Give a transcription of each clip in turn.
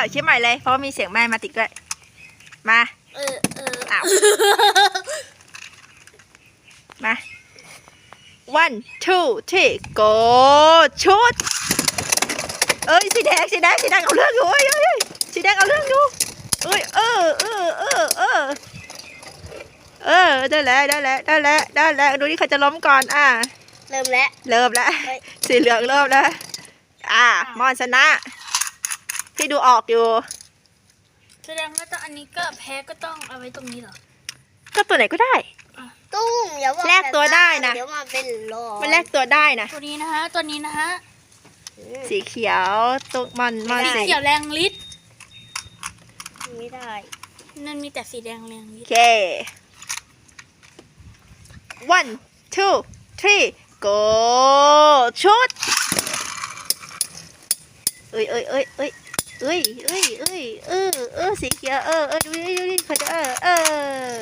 เอาคลิปใหม่เลยเพราะว่ามีเสียงแม่มาติดด้วยมาเออเอออ้าวมา one two three go ชุดเอ้ยสีแดงสีแดงสีแดงเอาเรื่องอยู่เอ้ยเอ้ยเอ้ยสีแดงเอาเรื่องอยู่เอ้ยเออเออเออเออเออได้แล้วได้แล้วได้แล้วได้แล้วดูที่ใครจะล้มก่อนอะเริ่มแล้วเริ่มแล้วเฮ้ยสีเหลืองเริ่มแล้วอะมอนชนะ พี่ดูออกอยู่ แสดงว่าต้องอันนี้ก็แพ้ก็ต้องเอาไว้ตรงนี้เหรอ ก็ตัวไหนก็ได้ ตุ้งอย่าว่าแลกตัวได้นะ เดี๋ยวมาเป็นโลมันแลกตัวได้นะ ตัวนี้นะฮะ ตัวนี้นะฮะสีเขียวตัวมันมันสีสีเขียวแรงฤทธิ์ไม่ได้นั่นมีแต่สีแดงแรงฤโอทธิ์เค one two three go ชุดเอ้ยเอ้ยเอ้ยเอ้ย เอ้ยเอ้ยเอ้ยเออเออสีเขียวเออเออดูดิดูดิเขาจะเออเออ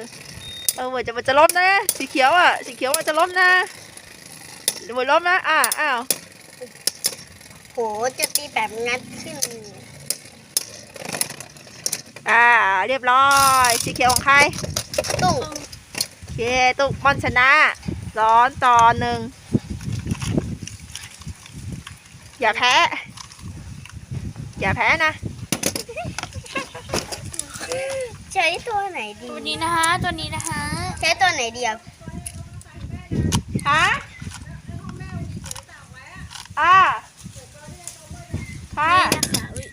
เออมันจะมันจะล้มนะ สีเขียวอะสีเขียวมันจะล้มนะมันล้มนะอ่าอ้าวโหจะตีแบบงัดขึ้นอ่าเรียบร้อย สีเขียวของใครตุ้งโอเคตุกบอลชนะร้อนต่อหนึ่งอย่าแพ้ อย่าแพ้นะ ใช้ตัวไหนดี ตัวนี้นะฮะตัวนี้นะฮะใช้ตัวไหนดีอะฮะอ่าค่ะนี่นะคะอุ๊ย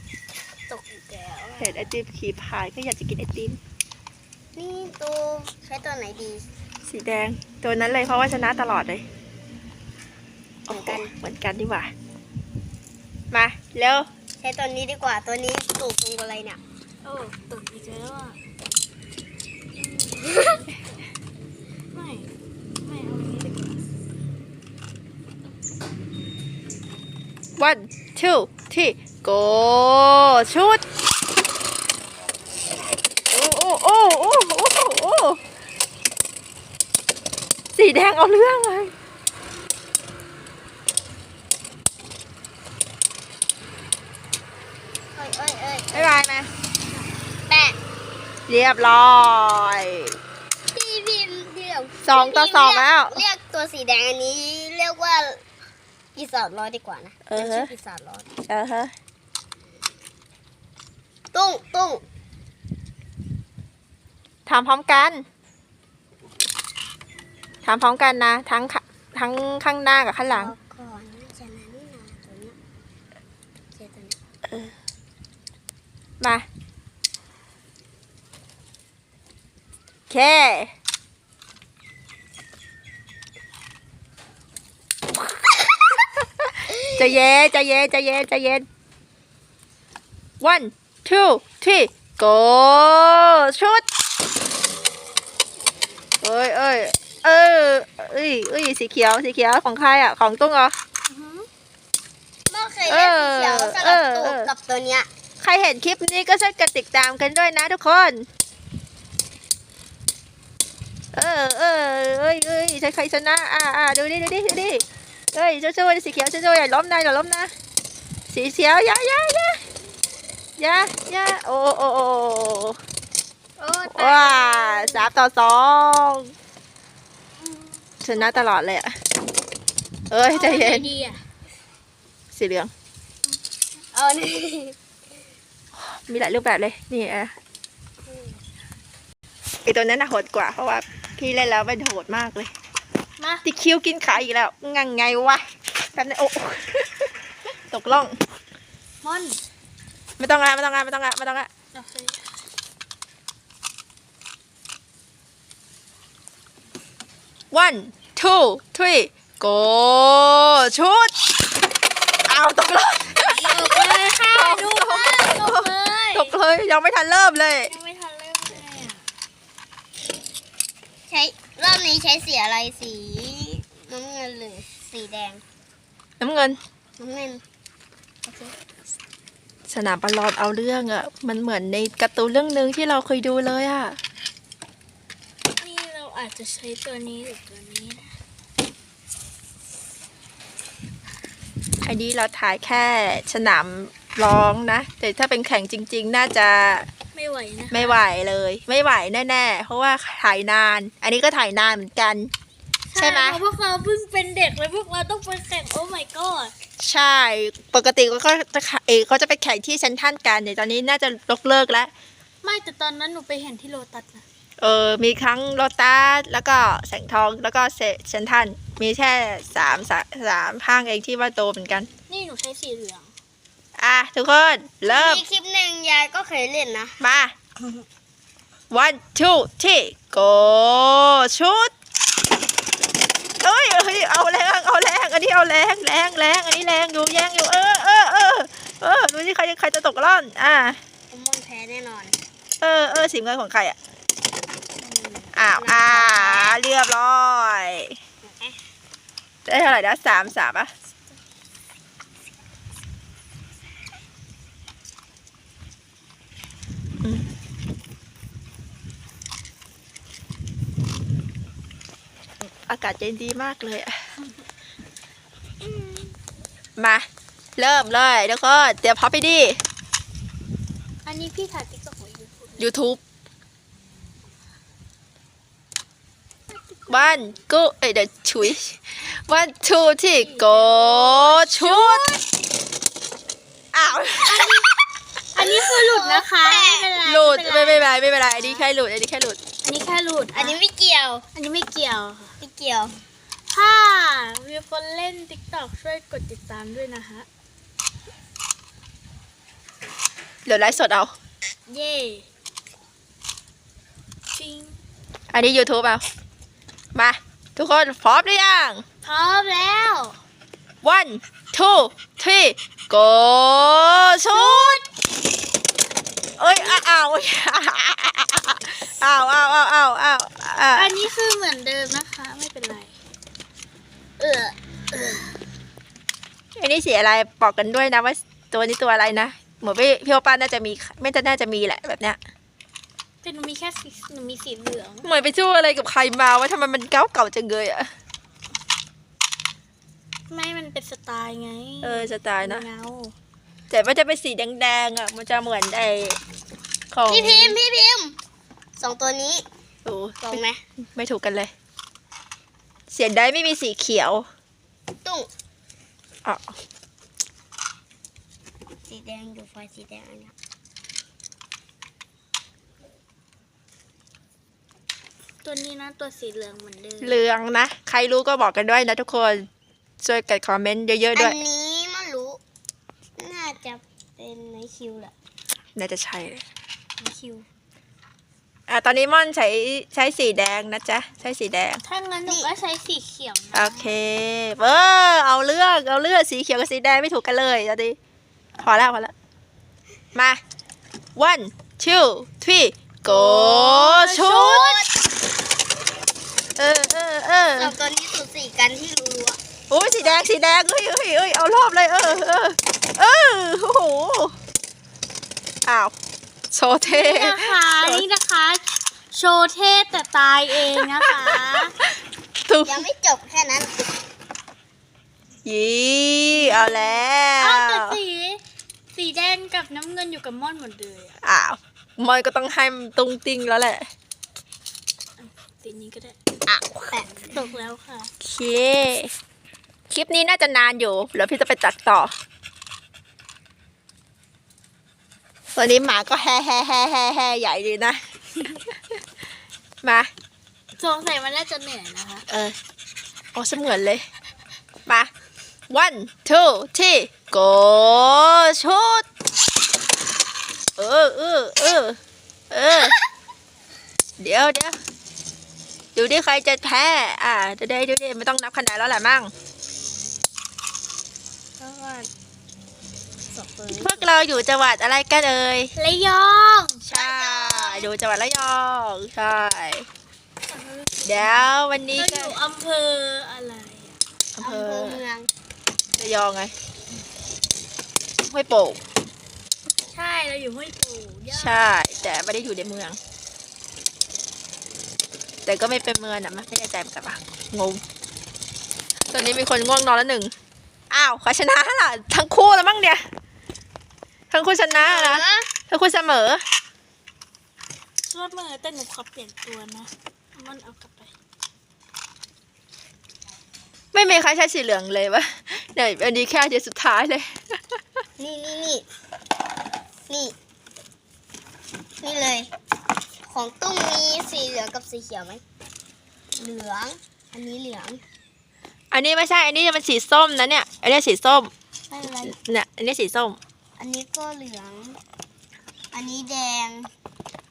ตกอีกแล้วเห็นไอติมขี่ผ่านก็อยากจะกินไอติม นี่ตัวใช้ตัวไหนดี สีแดง ตัวนั้นเลยเพราะว่าชนะตลอดเลยเหมือนกัน เหมือนกันดีกว่า มา เร็วใช้ตัวนี้ดีกว่าตัวนี้ตูกงอะไรเนี่ยโอ้ตกอีกแล้วอะไม่ ไม่เอาอันนี้ดีกว่า one two three go ชุดโอ้โอ้โอ้โอ้โอ้โอ้สีแดงเอาเรื่องเลย เอ้ยเอ้ยเอ้ยไม่ไรไหมแปะเรียบร้อยพี่พี่เดียวสองต่อสองแล้ว เรียกตัวสีแดงอันนี้เรียกว่าปีศาจร้อยดีกว่านะเออเป็นฮะชื่อปีศาจร้อยเออฮะตุ้งตุ้งทำพร้อมกันทำพร้อมกันนะ ทั้งขทั้งข้างหน้ากับข้างหลัง รอก่อนนะฉะนั้นนะตัวเนี้ยใช้ตัวนี้ มาโอเคใจะเย็นใจะเย็นใจะเย็นใจะเย็น one two three go ชุดเอ้ยเอ้ยเออเอ้ยเอ้ยสีเขียวสีเขียวของใครอะ ของตุ้งเหรอเมื่อเคยเล่นสีเขียวสเอลับอตูเออกับตัวเนี้ย ใครเห็นคลิปนี้ก็ช่วยกันติดตามกันด้วยนะทุกคน เออเออเอ้ยเอ้ยใครใครชนะ อ่าอ่าดูดิดูดิดูดิเอ้ยช่วยๆสีเขียวช่วยๆอย่าล้มนะอย่าล้มนะ สีเขียวอย่าอย่าอย่าอย่าอย่าโอ้โอ้โอ้โอ้ว้าสามต่อสองชนะตลอดเลยอะเอ้ยใจเย็นอาอัไหดีอะสีเหลืองเอานี่ มีหลายรูปแบบเลย นี่อะไอตัวนั้นน่ะโหดกว่า เพราะว่าพี่เล่นแล้วมันโหดมากเลย มาติคิวกินขาอีกแล้ว งังไงวะแป๊บนึงโอ้ตกล่องม่อนไม่ต้องละไม่ต้องละไม่ต้องละไม่ต้องละโอเค one two three go ชุดอ้าวตกล่องตกเลยค่ะดูค่ะตกเลยตก เลยยังไม่ทันเริ่มเลย ยังไม่ทันเริ่มเลยอะใช้รอบนี้ใช้สีอะไรสีน้ำเงินหรือสีแดง น้ำเงิน น้ำเงินโอเคสนามบอลลอนเอาเรื่องอะมันเหมือนในการ์ตูนเรื่องหนึ่งที่เราเคยดูเลยอะนี่เราอาจจะใช้ตัวนี้หรือตัวนี้นะอันนี้เราถ่ายแค่สนาม ลองนะ แต่ถ้าเป็นแข่งจริง ๆ น่าจะไม่ไหวนะไม่ไหวเลย ไม่ไหวแน่ๆ เพราะว่าถ่ายนาน อันนี้ก็ถ่ายนานเหมือนกัน ใช่ไหมเพราะพวกเราเพิ่งเป็นเด็กเลยพวกเราต้องไปแข่งโอ้ my god ใช่ ปกติก็ก็จะเออเขาจะไปแข่งที่เซนทรันกันเดี๋ยวตอนนี้น่าจะยกเลิกแล้วไม่แต่ตอนนั้นหนูไปเห็นที่โลตัสนะเออ มีครั้งโลตัสแล้วก็แสงทองแล้วก็เซเซนทรันมีแค่สามสาสามห้างเองที่ว่าโตเหมือนกัน นี่หนูใช้สีเหลือง อะทุกคน เริ่ม มีคลิปหนึ่งยายก็เคยเล่นนะ มา one two three go ชุดเอ้ยเอ้ยเอาแรงเอาแรงอันนี้เอาแรงแรงแรงอันนี้แรงอยู่แย่งอยู่เออเออเออเออดูสิใครใครจะตกร่อน อ่าผมมอนแพ้แน่นอน เออเออสีเงินของใครอะอ้าวอ่าเรียบร้อย ได้เท่าไหร่นะสามสามอะ อากาศเย็นดีมากเลยอะมา เริ่มเลยแล้วก็เตรียมพร้อมไปดิ อันนี้พี่ถ่ายติ๊กต็อกของยูทูบ YouTube วันกูเอ้ยเดี๋ยวชุยวันทูที่โกชุดอ้าวอันนี้คือหลุดนะคะ ไม่เป็นไรหลุดไม่ไม่เป็นไรไม่เป็นไรไม่เป็นไรอันนี้แค่หลุดอันนี้แค่หลุด อันนี้แค่หลุดอันนี้ไม่เกี่ยว อันนี้ไม่เกี่ยวค่ะไม่เกี่ยว ถ้ามีคนเล่นติ๊กต็อกช่วยกดติดตามด้วยนะฮะ เดี๋ยวไลฟ์สดเอา เย่จริงอันนี้ YouTube เอา มา ทุกคนพร้อมหรือยัง พร้อมแล้ว one two three go ชุดเอ้ยอ้าว อ้าวอ้าวอ้าวอ้าวอ้าวอ้าวอ้าวอันนี้คือเหมือนเดิมนะคะ ไม่เป็นไร เอออันนี้สีอะไรบอกกันด้วยนะว่าตัวนี้ตัวอะไรนะเหมือนพี่พี่โอป้าน่าจะมีไม่จะน่าจะมีแหละแบบเนี้ยแต่หนูมีแค่สีหนูมีสีเหลืองเหมือนไปช่วยอะไรกับใครมาว่าทำไมมันเก่าเก่าจังเลยอะไม่มันเป็นสไตล์ไงเออสไตล์นะเงาแต่มันจะเป็นสีแดงๆอะ มันจะเหมือนไอของพี่พิมพ์พี่พิมพ์ สองตัวนี้โอ้ตรงไหมไม่ถูกกันเลย เสียดายไม่มีสีเขียวตุ้งอ๋อสีแดงอยู่ไฟสีแดงอันเนี้ยตัวนี้นะตัวสีเหลืองเหมือนเดิมเหลืองนะ ใครรู้ก็บอกกันด้วยนะทุกคน ช่วยกันคอมเมนต์เยอะๆด้อัวยนนี้ไม่รู้ น่าจะเป็นในคิวแหละ น่าจะใช่เลยในคิว อะตอนนี้ม่อนใช้ใช้สีแดงนะจ๊ะ ใช้สีแดง ถ้างั้นหนูก็ใช้สีเขียวนะโอเคเออเอาเลือกเอาเลือกสีเขียวกับสีแดงไม่ถูกกันเลยตอนนี้พอแล้วพอแล้ว มา one two three go ชุด เออเออเออสองตัวนี้สุดสีกันที่รู้ๆอะโอ้ยสีแดงสีแดงเฮ้ยเฮ้ยเฮ้ยเอารอบเลย เออเออเออโอ้โหอ้าวโชว์เท่นี่นะคะนี่ นะคะ โชว์เทพแต่ตายเองนะคะ ถูกยังไม่จบแค่นั้นยี่เอาแล้เอ้าวแต่วสี สีแดงกับน้ำเงินอยู่กับม่อนหมดเลยอะอ้าวมันก็ต้องให้มันตุ้งติ้งแล้วแหละสีนี้ก็ได้อ้าวแปะตกแล้วค่ะ โอเค คลิปนี้น่าจะนานอยู่แล้วพี่จะไปตัดต่อตอนนี้หมาก็แฮ่แฮ่แฮ่แฮ่แฮ่ใหญ่ดีนะ มาสงสัยมันน่าจะเหนื่อยนะคะ เออโอ้เสมือนเลย มา one two three go ชุดเออเออเออเออเดี๋ยวเดี๋ยวดูดิใครจะแพ้ อ่าดูดิดูดิไม่ต้องนับคะแนนแล้วแหละมั่งเพราะว่าสองตัวนี้พวกเราอยู่จังหวัดอะไรกันเอ่ยระยอง ใช่ อยู่จังหวัดระยอง ใช่ เดี๋ยววันนี้เราอก็ยู่อำเภออะไรอะอำเภอำเภออเมือง ระยองไงห้วยโป่งใช่เราอยู่ห้วยปูย่าใช่ แต่ไม่ได้อยู่ในเมือง แต่ก็ไม่เป็นเมืองนะไม่แน่ใจเหมือนกันปะงง ตอนนี้มีคนง่วงนอนแล้วหนึ่งอ้าวใครชนะล่ะทั้งคู่แล้วมั้งเนี่ยทั้งคู่ชนะนะเออทั้งคู่เสมอ เสมอแต่หนูขอเปลี่ยนตัวนะ มันเอากลับ ไปไม่มีใครใช้สีเหลืองเลยวะเดี๋ยวอันนี้แค่เดียวสุดท้ายเลย นี่นี่นี่นี่ นี่เลย ของตุ้มมีสีเหลืองกับสีเขียวไหมเหลือง อันนี้เหลืองอันนี้ไม่ใช่ อันนี้มันสีส้มนะเนี่ย อันนี้สีส้ม ไม่เป็นไรเนี่ย อันนี้สีส้ม อันนี้ก็เหลือง อันนี้แดง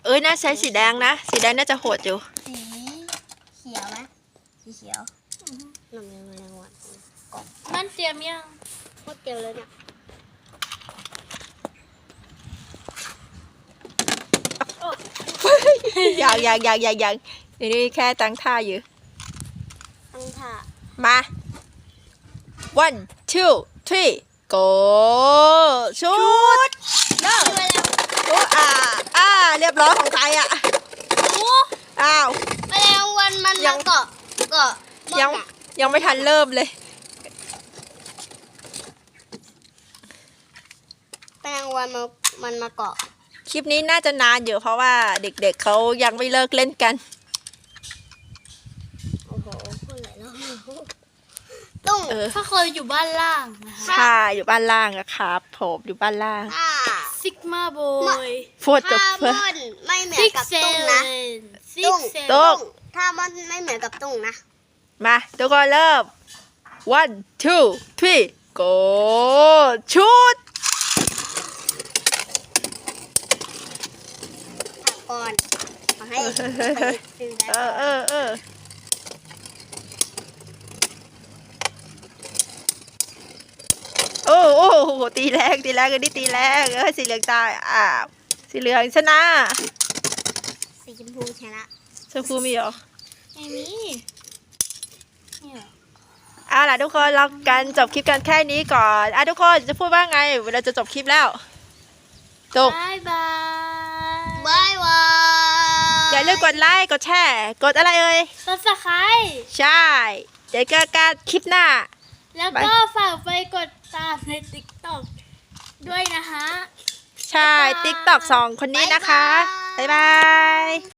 เอ้ยน่าใช้สีแดงนะ สีแดงน่าจะโหดอยู่ สีเขียวไหมสีเขียว หน่อมแมลงวันมันเตรียมยังโคตรียวเลยเนี่ยอยางอยางอยางอยางอยางนี่นี่แค่ตั้งท่าอยู่ ตั้งท่า มา one two three go ชุดเริ่มช่วยแล้วโอ้อ่าอ่าเรียบร้อยของใครอะโอ้อ้าวแมลงวันมันยังเกาะเกาะ ยังอะยังไม่ทันเริ่มเลยแมลงวันมันมันมาเกาะ คลิปนี้น่าจะนานอยู่เพราะว่าเด็กๆเขายังไม่เลิกเล่นกัน โอ้โหพูดเลยแล้วตุ้งเออ ถ้าเคยอยู่บ้านล่างนะคะใช่อยู่บ้านล่างอะครับผมอยู่บ้านล่างถ้าซิกมาโบยพูดกับถ้าเพื่อนม่อนไม่เหมือซินกกับเซตุ้งเว่นะนซิตุ้กงเซตุ้เว่งนถ้ามันไม่เหมือนกับตุ้งนะ มาทุกคนเริ่ม one two three go ชุดถามก่อนขอให้ซื้อได้เอก่ออนเออเออโอ้โอ้โหตีแรงตีแรงกันนี่ตีแรงเออสีเหลืองตายอ่าสีเหลืองชนะ สีชมพูชนะชมพูมีเหรอไม่มี เนี่ยเอาล่ะทุกคนเรากันจบคลิปกันแค่นี้ก่อนอะทุกคนจะพูดว่าไงเวลาจะจบคลิปแล้วจบ บายบายบายบายอย่าลืมกดไลค์กดแชร์ กดอะไรเอ่ย ซับสไครต์ใช่เดี๋ยวเจอกันคลิปหน้า แล้วก็ฝากไปกดตามในติ๊กต็อกด้วยนะฮะ ใช่ ติ๊กตอกสองคนนี้นะคะ บ๊ายบาย